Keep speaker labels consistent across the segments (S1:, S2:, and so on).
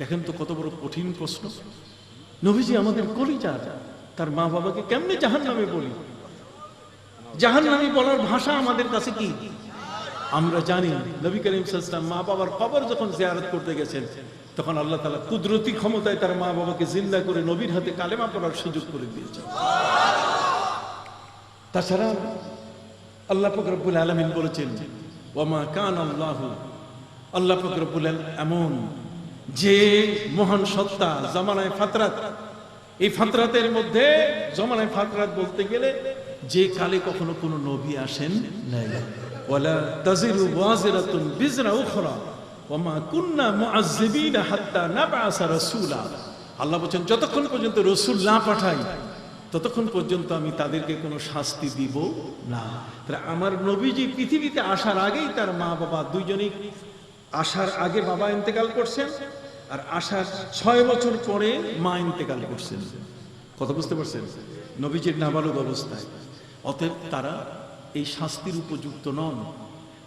S1: দেখেন তো কত বড় কঠিন প্রশ্ন। নবীজি আমাদের করি কলিজা, তার মা বাবাকে কেমনে জাহান নামে বলি? জাহান নামে বলার ভাষা আমাদের কাছে কি? আমরা জানি, নবী করিম সাল্লাম মা বাবার কবর যখন জিয়ারত করতে গেছেন, তখন আল্লাহ তালা কুদরতি ক্ষমতায় তার মা বাবাকে জিন্দা করে নবীর হাতে কালেমা পড়ার সুযোগ করে দিয়েছেন। তাছাড়া আল্লাহ ফকরবুল আলমিন বলেছেন ওমা কান আল্লাহ আল্লাহ ফকরবুল এমন যে মহান সত্তা, জামানায় ফাতরাত। এই ফাতরাতের মধ্যে জমানায় ফাতরাত বলতে গেলে যে কালে কখনো কোনো নবী আসেন নাই। ওয়ালা তাজিরু ওয়াজিরাতুন বিজরা উখরা কুন্না হাত্তা নাবআসা রাসূলা। আল্লাহ বলেন যতক্ষণ পর্যন্ত রসুল না পাঠাই, ততক্ষণ পর্যন্ত আমি তাদেরকে কোনো শাস্তি দিব না। তাহলে আমার নবীজি পৃথিবীতে আসার আগেই তার মা বাবা দুইজনই আসার আগে বাবা ইন্তেকাল করছেন আর আসার ছয় বছর পরে মা ইন্তেকাল করছেন। কথা বুঝতে পারছেন? নবীজির নাবালক অবস্থায়। অতএব তারা এই শাস্তির উপযুক্ত নন।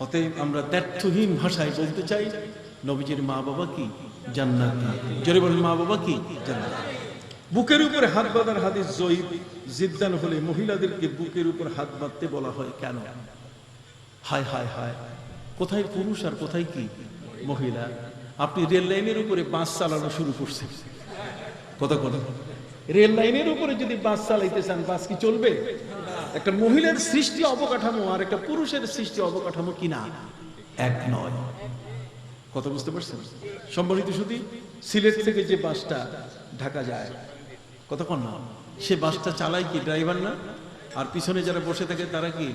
S1: অতএব আমরা ব্যর্থহীন ভাষায় বলতে চাই, নবীজির মা বাবা কি? জান্নাত জোরে বলেন, মা বাবা কি? জান্নাত। বুকের উপরে হাত বাঁধার হাদিস জয়ীব। জিদ্দান হলে মহিলাদেরকে বুকের উপর হাত বাঁধতে বলা হয় কেন? হায় হায় হায়। কোথায় পুরুষ আর কোথায় কি? মহিলা, আপনি রেল লাইনের উপরে বাস চালানো শুরু করছেন। কথা কথা রেল লাইনের উপরে যদি বাস চালাইতে চান, বাস কি চলবে? একটা মহিলার সৃষ্টি অবকাঠামো আর একটা পুরুষের সৃষ্টি অবকাঠামো কি না? এক নয়। কথা বুঝতে পারছেন? সম্মানিত শুধু, সিলেট থেকে যে বাসটা ঢাকা যায় কতক্ষণ না। সে বাসটা চালায় কি ড্রাইভার না? আর পিছনে যারা বসে থাকে, তারা কি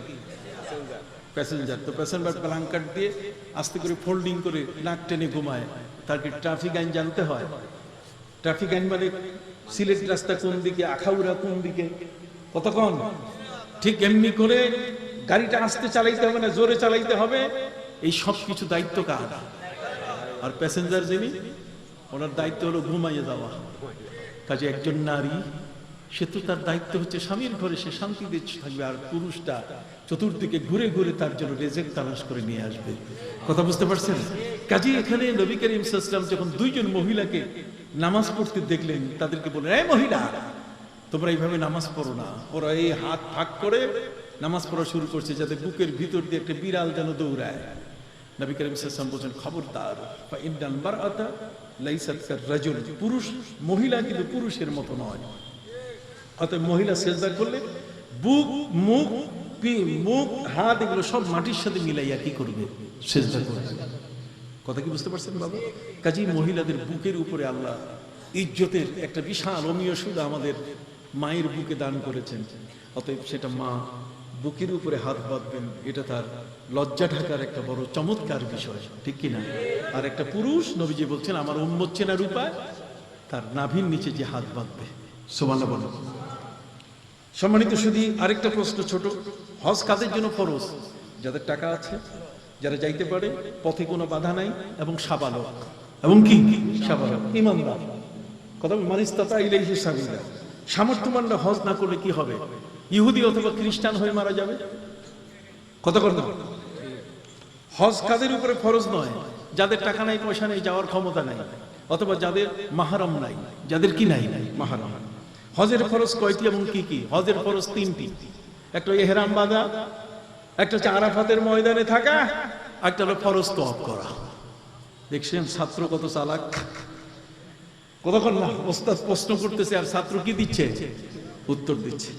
S1: প্যাসেঞ্জার তো প্যাসেঞ্জার ব্লাঙ্কাট দিয়ে আস্তে করে ফোল্ডিং করে নাক টেনে ঘুমায়। তার কি ট্রাফিক আইন জানতে হয়। ট্রাফিক আইন মানে সিলেট রাস্তা কোন দিকে, আখাউড়া কোন দিকে? কতক্ষণ? ঠিক এমনি করে গাড়িটা আস্তে চালাইতে হবে না, জোরে চালাইতে হবে। এই সব কিছু দায়িত্ব কার? আর প্যাসেঞ্জার যিনি, ওনার দায়িত্ব হলো ঘুমাইয়ে যাওয়া। কাজে একজন নারী সে তো তার দায়িত্ব হচ্ছে স্বামীর ঘরে সে শান্তিতে থাকবে আর পুরুষটা চতুর্দিকে ঘুরে ঘুরে তার জন্য রেজেক তালাশ করে নিয়ে আসবে। কথা বুঝতে পারছেন? কাজে এখানে নবী করিম সাল্লাম যখন দুইজন মহিলাকে নামাজ পড়তে দেখলেন, তাদেরকে বললেন, এই মহিলা, তোমরা এইভাবে নামাজ পড়ো না। ওরা এই হাত ফাঁক করে নামাজ পড়া শুরু করছে যাতে বুকের ভিতর দিয়ে একটা বিড়াল যেন দৌড়ায়। নবী করিম সাল্লাম বলছেন, খবরদার বা ইন্ডান বারাতা লাইসাত কার রাজুল। পুরুষ, মহিলা কিন্তু পুরুষের মতো নয়। অতএব মহিলা সেজদা করলে বুক, মুখ মুখ, হাত, এগুলো সব মাটির সাথে মিলাইয়া কি করবে? সেজদা করবে। কথা কি বুঝতে পারছেন বাবা? কাজেই মহিলাদের বুকের উপরে আল্লাহ ইজ্জতের একটা বিশাল অমীয় সুদ আমাদের মায়ের বুকে দান করেছেন। অতএব সেটা মা বুকের উপরে হাত বাঁধবেন, এটা তার লজ্জা ঢাকার একটা বড় চমৎকার বিষয়, ঠিক কি না আর একটা পুরুষ, নবীজি বলছেন, আমার উম্মত চেনার উপায়, তার নাভির নিচে যে হাত বাঁধবে। সোমানা বলো সম্মানিত শুধু আরেকটা প্রশ্ন ছোট। হজ কাদের জন্য ফরজ? যাদের টাকা আছে, যারা যাইতে পারে, পথে কোনো বাধা নাই, এবং সাবালক। এবং কি? সাবালক। ইমানদার। কথা মানিস্তাতা ইলাইহি সাবিলা। সামর্থ্যমানরা হজ না করলে কি হবে? ইহুদি অথবা খ্রিস্টান হয়ে মারা যাবে? কত কত হজ কাদের উপরে ফরজ নয়? যাদের টাকা নাই, পয়সা নেই, যাওয়ার ক্ষমতা নাই, অথবা যাদের মাহারম নাই। যাদের কি নাই নাই? মাহারম। হজের ফরজ কয়টি এবং কি কি? হজের ফরজ তিনটি। একটা এহরাম বাঁধা, একটা হচ্ছে আরাফাতের ময়দানে থাকা, একটা হলো ফরজ তওয়াব করা। দেখছেন, ছাত্র কত চালাক? কতক্ষণ না, ওস্তাদ প্রশ্ন করতেছে, আর ছাত্র কি দিচ্ছে? উত্তর দিচ্ছে।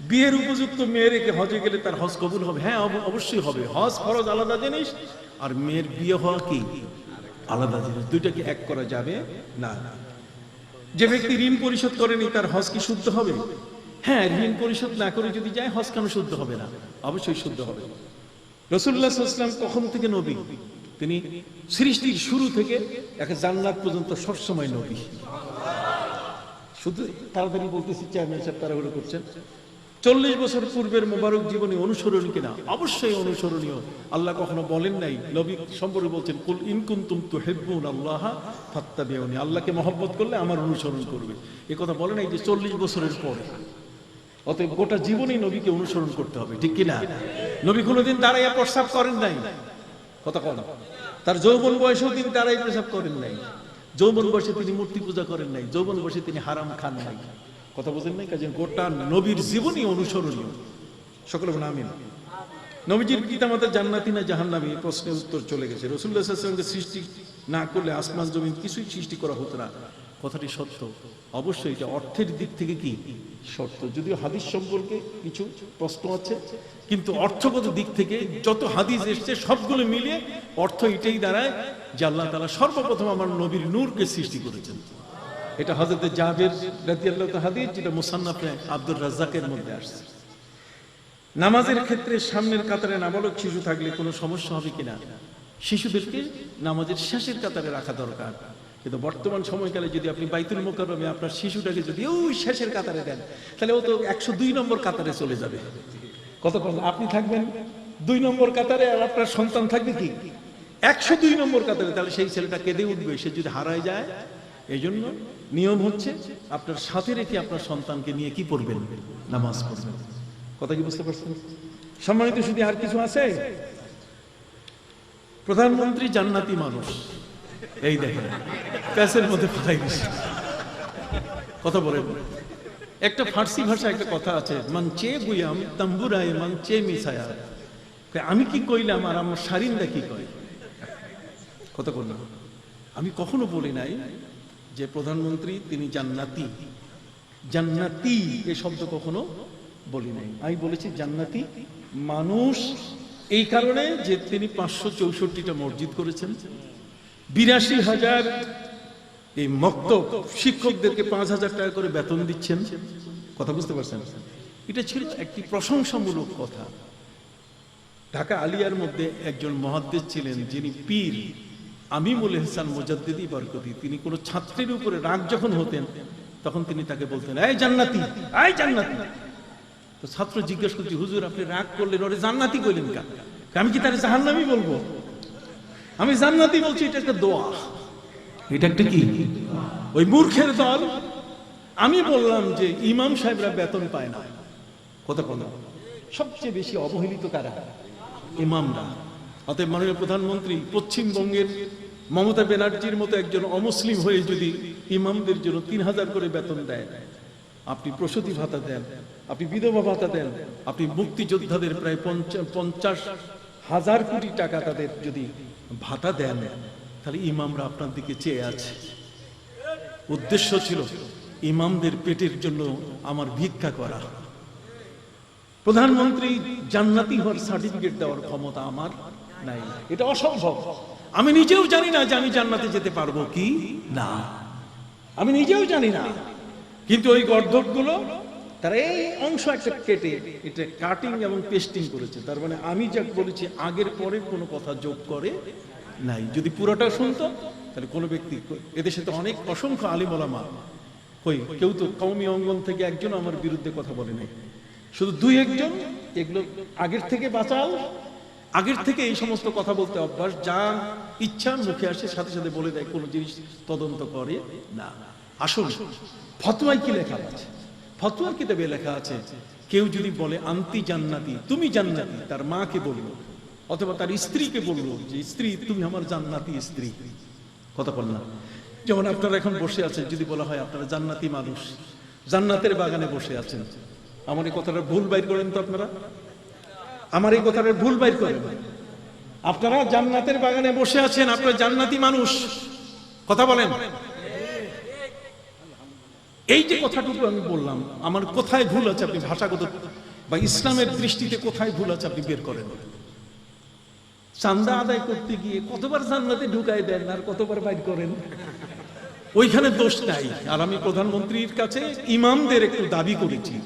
S1: বিয়ের উপযুক্ত মেয়ে রেখে হজে গেলে তার হজ কবুল হবে? হ্যাঁ অব- অবশ্যই হবে। হজ ফরজ আলাদা জিনিস, আর মেয়ের বিয়ে হওয়া কি? আলাদা জিনিস। দুইটাকে এক করা যাবে? না। যে ব্যক্তি ঋণ পরিশোধ করেনি, তার হজ কি শুদ্ধ হবে? হ্যাঁ ঋণ পরিশোধ না করে যদি যায়, হজ কেন শুদ্ধ হবে না? অবশ্যই শুদ্ধ হবে। রসুল্লাহ সাল্লাম কখন থেকে নবী? তিনি সৃষ্টির শুরু থেকে একে জান্নাত পর্যন্ত সবসময় নবী। শুধু তাড়াতাড়ি বলতেছি চেয়ারম্যান সাহেব তারা করছেন। চল্লিশ বছর পূর্বের মোবারক জীবনে অনুসরণ কিনা? অবশ্যই অনুসরণীয়। আল্লাহ কখনো বলেন নাই, নবী সম্পর্কে বলছেন, কুল ইনকুন্তুম তু হেব্বুন আল্লাহ ফাত্তাবিউনি। আল্লাহকে মহব্বত করলে আমার অনুসরণ করবে। এ কথা বলে নাই যে চল্লিশ বছরের পরে। অতএব গোটা জীবনেই নবীকে অনুসরণ করতে হবে, ঠিক কিনা? নবী কোনোদিন দাঁড়াইয়া প্রস্রাব করেন নাই। কথা কন। তার যৌবন বয়সেও তিনি দাঁড়াই প্রস্রাব করেন নাই। যৌবন বসে তিনি মূর্তি পূজা করেন নাই। যৌবন বয়সে তিনি হারাম খান নাই। কথা বোঝেন নাই? কাজে গোটা নবীর জীবনই অনুসরণীয়। সকলে বলে আমিন। নবীজির পিতামাতা জান্নাতি না জাহান্নামী? এই প্রশ্নের উত্তর চলে গেছে। রসুল্লাহ সৃষ্টি না করলে আসমাস জমিন কিছুই সৃষ্টি করা হতো না। কথাটি সত্য। অবশ্যই এটা অর্থের দিক থেকে কি? সত্য যদিও হাদিস সম্পর্কে কিছু প্রশ্ন আছে, কিন্তু অর্থগত দিক থেকে যত হাদিস এসছে, সবগুলো মিলিয়ে অর্থ এটাই দাঁড়ায় যে আল্লাহ তালা সর্বপ্রথম আমার নবীর নূরকে সৃষ্টি করেছেন। এটা হজরত তাআলা হাদিস, যেটা মুসান্নাফে আব্দুর রাজ্জাকের মধ্যে আসছে। নামাজের ক্ষেত্রে সামনের কাতারে নাবালক শিশু থাকলে কোনো সমস্যা হবে কিনা? শিশুদেরকে নামাজের শেষের কাতারে রাখা দরকার। কিন্তু বর্তমান সময়কালে যদি আপনি বাইতুল মোকারমে আপনার শিশুটাকে যদি ওই শেষের কাতারে দেন, তাহলে ও তো একশো দুই নম্বর কাতারে চলে যাবে। কতক্ষণ আপনি থাকবেন দুই নম্বর কাতারে আর আপনার সন্তান থাকবে কি? একশো দুই নম্বর কাতারে, তাহলে সেই ছেলেটা কেঁদে উঠবে, সে যদি হারায় যায় এই জন্য নিয়ম হচ্ছে আপনার সাথে রেখে আপনার সন্তানকে নিয়ে কি পড়বেন নামাজ পড়বেন। কথা কি বুঝতে পারছেন? সম্মানিত শুধু আর কিছু আছে? প্রধানমন্ত্রী জান্নাতি মানুষ। এই দেখেন প্যাসের মধ্যে ফাটাই দিছে। কথা বলেন। একটা ফার্সি ভাষা একটা কথা আছে, মান চে গুয়াম তাম্বুরায়, মান চে মিসায়া আমি কি কইলাম আর আমার সারিন্দা কি কয়? কথা বললাম আমি কখনো বলি নাই যে প্রধানমন্ত্রী, তিনি জান্নাতি। জান্নাতি এ শব্দ কখনো বলি নাই। আমি বলেছি জান্নাতি মানুষ এই কারণে যে তিনি পাঁচশো চৌষট্টিটা মসজিদ করেছেন। বিরাশি হাজার এই মক্তব শিক্ষকদেরকে পাঁচ হাজার টাকা করে বেতন দিচ্ছেন। কথা বুঝতে পারছেন? এটা ছিল একটি প্রশংসামূলক কথা। ঢাকা আলিয়ার মধ্যে একজন মহাদ্দেশ ছিলেন, যিনি পীর। আমিমুল হেসান মোজাদ্দিদি বরকতি, তিনি কোনো ছাত্রের উপরে রাগ যখন হতেন, তখন তিনি তাকে বলতেন, এই জান্নাতি এই জান্নাতি। তো ছাত্র জিজ্ঞেস করছি হুজুর, আপনি রাগ করলেন, ওরে জান্নাতি কইলেন কা, আমি কি তার জাহান্নামি বলব? আমি জান্নাতি বলছি, এটা একটা দোয়া। এটা একটা কি? ওই মূর্খের দল। আমি বললাম যে ইমাম সাহেবরা বেতন পায় না। কথা বললাম সবচেয়ে বেশি অবহেলিত কারা? ইমামরা। অতএব মাননীয় প্রধানমন্ত্রী, পশ্চিমবঙ্গের মমতা ব্যানার্জির মতো একজন অমুসলিম হয়ে যদি ইমামদের জন্য তিন হাজার করে বেতন দেয়, আপনি প্রসূতি ভাতা দেন, আপনি বিধবা ভাতা দেন, আপনি মুক্তিযোদ্ধাদের প্রায় পঞ্চাশ হাজার কোটি টাকা তাদের যদি ভাতা দেন, তাহলে ইমামরা আপনার দিকে চেয়ে আছে। উদ্দেশ্য ছিল ইমামদের পেটের জন্য আমার ভিক্ষা করা। প্রধানমন্ত্রী জান্নাতি হওয়ার সার্টিফিকেট দেওয়ার ক্ষমতা আমার নাই। এটা অসম্ভব। আমি নিজেও জানি না যে আমি জান্নাতে যেতে পারব কি? না। আমি নিজেও জানি না। কিন্তু ওই গর্ধকগুলো তারা এই অংশ একটা কেটে, এটা কাটিং এবং পেস্টিং করেছে। তার মানে আমি যা বলেছি, আগের পরে কোনো কথা যোগ করে নাই। যদি পুরোটা শুনতো, তাহলে কোনো ব্যক্তি, এদেশে তো অনেক অসংখ্য আলিমলামা কই, কেউ তো কৌমি অঙ্গন থেকে একজন আমার বিরুদ্ধে কথা বলে নাই। শুধু দুই একজন, এগুলো আগের থেকে বাঁচাও আগের থেকে এই সমস্ত কথা বলতে অভ্যাস যা ইচ্ছার মুখে আসে, সাথে সাথে বলে দেয়, কোনো জিনিস তদন্ত করে না। আসুন, ফতোয়ায় কি লেখা আছে? ফতোয়ার কিতাবে লেখা আছে, কেউ যদি বলে, আন্তি জান্নাতি, তুমি জান্নাতি তার মাকে বলল, অথবা তার স্ত্রীকে বলল যে, স্ত্রী, তুমি আমার জান্নাতি স্ত্রী কথা বল না। যেমন আপনারা এখন বসে আছেন, যদি বলা হয়, আপনারা জান্নাতি মানুষ, জান্নাতের বাগানে বসে আছেন। আমার এই কথাটা ভুল বাইর করেন তো আপনারা? আমার এই কথাটা ভুল বাইর করেন। আপনারা জান্নাতের বাগানে বসে আছেন আপনারা জান্নাতি মানুষ। কথা বলেন। এই যে কথাটুকু আমি বললাম, আমার কোথায় ভুল আছে আপনি ভাষাগত বা ইসলামের দৃষ্টিতে কোথায় ভুল আছে আপনি বের করেন। চান্দা আদায় করতে গিয়ে কতবার জান্নাতে ঢুকাই দেন আর কতবার বাইর করেন? ওইখানে দোষ নাই। আর আমি প্রধানমন্ত্রীর কাছে ইমামদের একটু দাবি করেছি।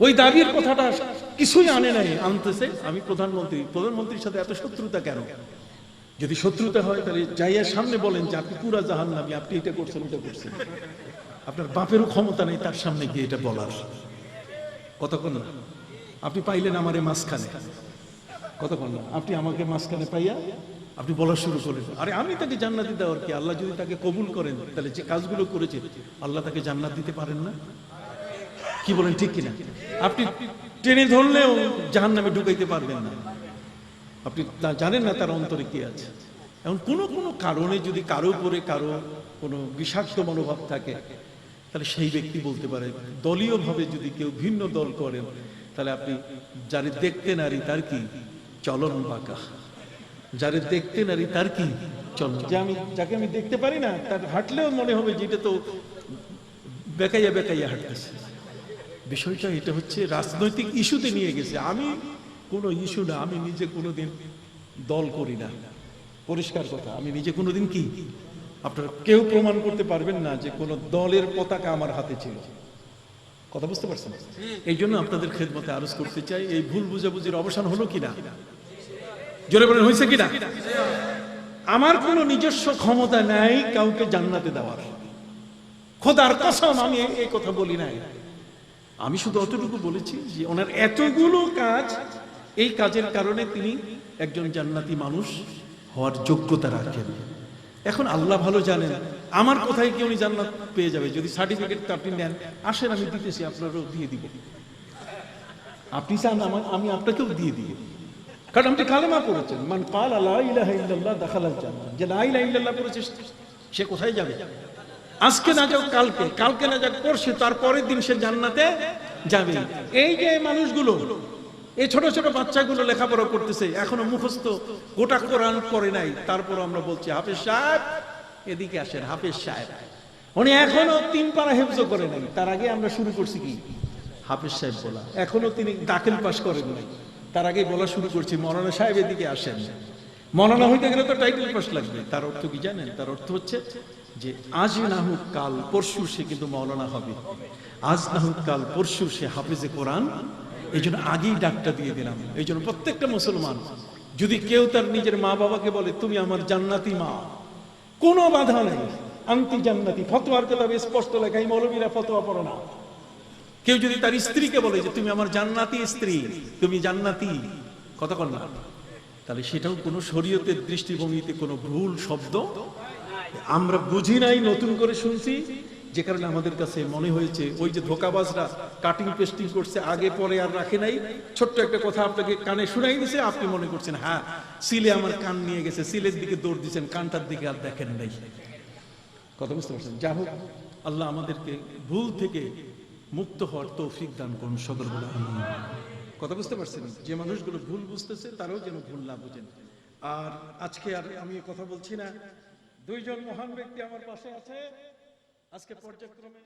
S1: ওই দাবির কথাটা কিছুই আনে নাই। আনতেছে। আমি প্রধানমন্ত্রী। প্রধানমন্ত্রীর সাথে এত শত্রুতা কেন? যদি শত্রুতা হয়, তাহলে যাইয়া সামনে বলেন যে, আপনি পুরা জাহান নামি আপনি এটা করছেন এটা করছেন। আপনার বাপেরও ক্ষমতা নেই তার সামনে গিয়ে এটা বলার। কতক্ষণ না? আপনি পাইলেন আমারে মাঝখানে। কতক্ষণ না? আপনি আমাকে মাঝখানে পাইয়া আপনি বলা শুরু করেন আরে আমি তাকে জান্নাত দেওয়ার কি? আল্লাহ যদি তাকে কবুল করেন, তাহলে যে কাজগুলো করেছে, আল্লাহ তাকে জান্নাত দিতে পারেন না? কি বলেন, ঠিক কিনা? আপনি টেনে ধরলেও জাহান নামে ঢুকাইতে পারবেন না। আপনি জানেন না তার অন্তরে কি আছে। এখন কোনো কোনো কারণে যদি কারও উপরে কারও কোনো বিষাক্ত মনোভাব থাকে, তাহলে সেই ব্যক্তি বলতে পারে, দলীয়ভাবে যদি কেউ ভিন্ন দল করেন, তাহলে আপনি যারে দেখতে নারী তার কি? চলন বাঁকা। যারে দেখতে নারী তার কি? চলন যে আমি, যাকে আমি দেখতে পারি না, তার হাঁটলেও মনে হবে যেটা তো বেকাইয়া বেকাইয়া হাঁটতেছে। বিষয়টা এটা হচ্ছে রাজনৈতিক ইস্যুতে নিয়ে গেছে। আমি কোনো ইস্যু না, আমি নিজে কোনোদিন দল করি না। পরিষ্কার কথা, আমি নিজে কোনোদিন কি? আপনারা কেউ প্রমাণ করতে পারবেন না যে কোনো দলের পতাকা আমার হাতে ছিল। কথা বুঝতে পারছেন? এই জন্য আপনাদের খেদমতে আরজ করতে চাই, এই ভুল বুঝাবুঝির অবসান হলো কিনা? জোরে বলেন, হয়েছে কিনা? আমার কোনো নিজস্ব ক্ষমতা নাই কাউকে জান্নাতে দেওয়ার। খোদার কসম, আমি এই- কথা বলি নাই। আমি শুধু অতটুকু বলেছি যে ওনার এতগুলো কাজ, এই কাজের কারণে তিনি একজন জান্নাতি মানুষ হওয়ার যোগ্যতা রাখেন। এখন আল্লাহ ভালো জানেন, আমার কোথায় কি উনি জান্নাত পেয়ে যাবে? যদি সার্টিফিকেট আপনি নেন, আসেন, আমি দিতেছি, আপনারও দিয়ে দিব। আপনি চান আমার, আমি আপনাকেও দিয়ে দিব। কারণ আপনি কালেমা করেছেন মান কাল আল্লাহ ইলাহা ইল্লাল্লাহ দাখালাল জান্নাত যে লা ইলাহা ইল্লাল্লাহ করেছে সে কোথায় যাবে? আজকে না যাও কালকে কালকে না যাক পরশু, তারপরের দিন সে জান্নাতে যাবে। এই যে মানুষগুলো, এই ছোট ছোট বাচ্চাগুলো লেখাপড়া করতেছে, এখনও মুখস্থ, গোটা কোরআন করে নাই তারপর আমরা বলছি, হাফেজ সাহেব, এদিকে আসেন, হাফেজ সাহেব। উনি এখনও তিন পারা হেফজ করে নাই, তার আগে আমরা শুরু করছি কি? হাফেজ সাহেব বলা। এখনও তিনি দাখিল পাশ করেন নাই, তার আগে বলা শুরু করছি, মৌলানা সাহেব এদিকে আসেন। মৌলানা হইতে গেলে তো টাইটেল পাস লাগবে, তার অর্থ কি জানেন? তার অর্থ হচ্ছে যে আজ না হোক কাল, পরশু সে কিন্তু মৌলানা হবে। আজ না হোক কাল, পরশু সে হাফিজে কোরআন। এই জন্য আগেই ডাকটা দিয়ে দিলাম। এই জন্য প্রত্যেকটা মুসলমান, যদি কেউ তার নিজের মা বাবাকে বলে, তুমি আমার জান্নাতি মা। কোনো বাধা নেই। আন্তি জান্নাতি ফতোয়ার কিতাবে স্পষ্ট লেখা, এই মৌলবীরা ফতোয়া পড়ো না। কেউ যদি তার স্ত্রীকে বলে যে, তুমি আমার জান্নাতি স্ত্রী, তুমি জান্নাতি, কথা না। তাহলে সেটাও কোনো শরীয়তের দৃষ্টিভঙ্গিতে কোনো ভুল শব্দ আমরা বুঝি নাই, নতুন করে শুনছি। যে কারণে আমাদের কাছে মনে হয়েছে, ওই যে ধোকাবাজরা কাটিং পেস্টিং করছে, আগে, পরে আর রাখে নাই। ছোট্ট একটা কথা আপনাকে কানে শুনাই দিছে, আপনি মনে করছেন হ্যাঁ সিলে আমার কান নিয়ে গেছে, সিলের দিকে দৌড় দিচ্ছেন কানটার দিকে আর দেখেন নাই। কথা বুঝতে পারছেন? যা হোক, আল্লাহ আমাদেরকে ভুল থেকে মুক্ত হওয়ার তৌফিক দান করুন সকল কথা বুঝতে পারছেন? যে মানুষগুলো ভুল বুঝতেছে, তারাও যেন ভুল না বুঝেন। আর আজকে আর আমি কথা বলছি না দুইজন মহান ব্যক্তি আমার পাশে আছে। আজকে পর্যায়ক্রমে